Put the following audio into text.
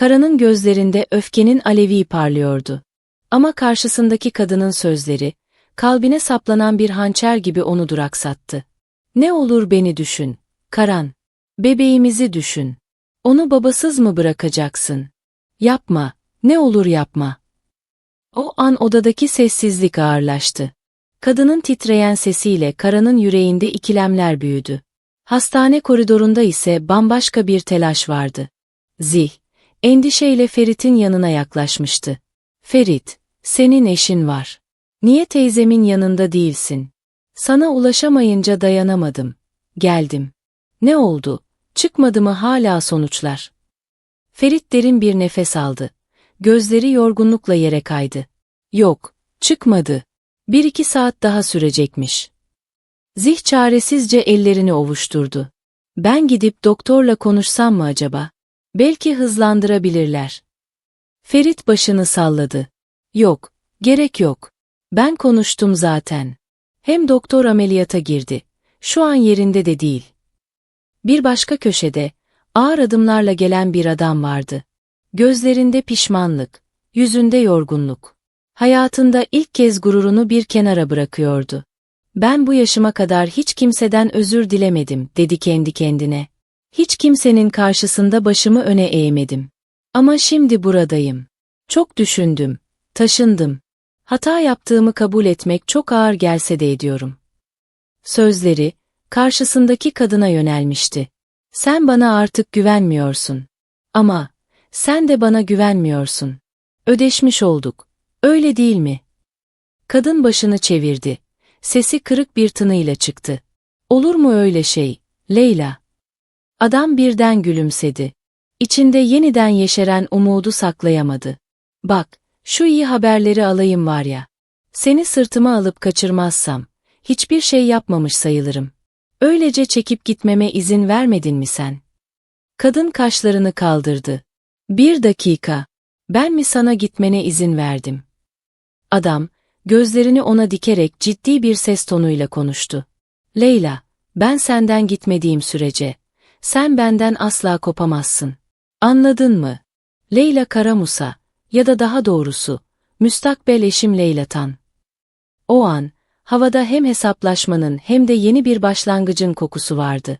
Kara'nın gözlerinde öfkenin alevi parlıyordu. Ama karşısındaki kadının sözleri, kalbine saplanan bir hançer gibi onu duraksattı. Ne olur beni düşün, Karan. Bebeğimizi düşün. Onu babasız mı bırakacaksın? Yapma, ne olur yapma. O an odadaki sessizlik ağırlaştı. Kadının titreyen sesiyle Kara'nın yüreğinde ikilemler büyüdü. Hastane koridorunda ise bambaşka bir telaş vardı. Zih, endişeyle Ferit'in yanına yaklaşmıştı. Ferit, senin eşin var. Niye teyzemin yanında değilsin? Sana ulaşamayınca dayanamadım. Geldim. Ne oldu? Çıkmadı mı hala sonuçlar? Ferit derin bir nefes aldı. Gözleri yorgunlukla yere kaydı. Yok, çıkmadı. Bir iki saat daha sürecekmiş. Zih çaresizce ellerini ovuşturdu. Ben gidip doktorla konuşsam mı acaba? Belki hızlandırabilirler. Ferit başını salladı. Yok, gerek yok. Ben konuştum zaten. Hem doktor ameliyata girdi. Şu an yerinde de değil. Bir başka köşede, ağır adımlarla gelen bir adam vardı. Gözlerinde pişmanlık, yüzünde yorgunluk. Hayatında ilk kez gururunu bir kenara bırakıyordu. Ben bu yaşıma kadar hiç kimseden özür dilemedim, dedi kendi kendine. Hiç kimsenin karşısında başımı öne eğmedim. Ama şimdi buradayım. Çok düşündüm, taşındım. Hata yaptığımı kabul etmek çok ağır gelse de ediyorum. Sözleri, karşısındaki kadına yönelmişti. Sen bana artık güvenmiyorsun. Ama, sen de bana güvenmiyorsun. Ödeşmiş olduk. Öyle değil mi? Kadın başını çevirdi. Sesi kırık bir tınıyla çıktı. Olur mu öyle şey, Leyla? Adam birden gülümsedi. İçinde yeniden yeşeren umudu saklayamadı. Bak, şu iyi haberleri alayım var ya. Seni sırtıma alıp kaçırmazsam, hiçbir şey yapmamış sayılırım. Öylece çekip gitmeme izin vermedin mi sen? Kadın kaşlarını kaldırdı. Bir dakika. Ben mi sana gitmene izin verdim? Adam, gözlerini ona dikerek ciddi bir ses tonuyla konuştu. Leyla, ben senden gitmediğim sürece, sen benden asla kopamazsın. Anladın mı? Leyla Karamusa, ya da daha doğrusu, müstakbel eşim Leyla Tan. O an, havada hem hesaplaşmanın hem de yeni bir başlangıcın kokusu vardı.